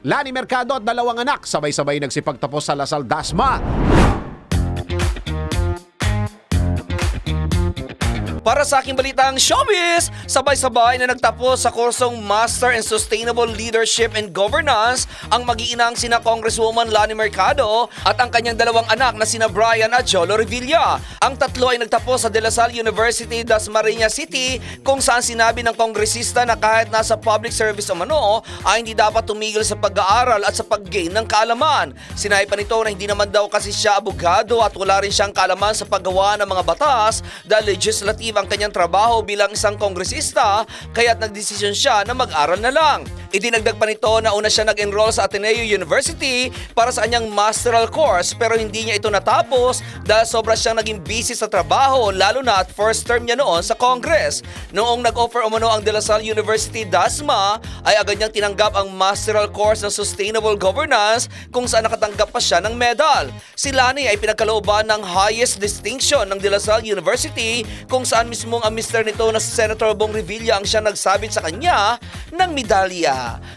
Lani Mercado at dalawang anak sabay-sabay nagsipagtapos sa Lasal Dasma. Para sa aking balitang showbiz, sabay-sabay na nagtapos sa kursong Master in Sustainable Leadership and Governance ang mag-iinang sina Congresswoman Lani Mercado at ang kanyang dalawang anak na sina Brian at Jolo Revilla. Ang tatlo ay nagtapos sa De La Salle University, Dasmariñas City kung saan sinabi ng kongresista na kahit nasa public service o mano ay hindi dapat tumigil sa pag-aaral at sa pag-gain ng kaalaman. Sinabi pa nito na hindi naman daw kasi siya abogado at wala rin siyang kaalaman sa paggawa ng mga batas dahil legislative ang kanyang trabaho bilang isang kongresista kaya't nagdesisyon siya na mag-aral na lang. Idinagdag pa nito na una siya nag-enroll sa Ateneo University para sa kanyang masteral course pero hindi niya ito natapos dahil sobra siyang naging busy sa trabaho lalo na at first term niya noon sa Congress. Noong nag-offer umano ang De La Salle University DASMA ay agad niyang tinanggap ang masteral course ng Sustainable Governance kung saan nakatanggap pa siya ng medal. Si Lani ay pinagkalooban ng highest distinction ng De La Salle University kung saan mismong ang mister nito na Senator Bong Revilla ang siya nagsabit sa kanya ng medalya.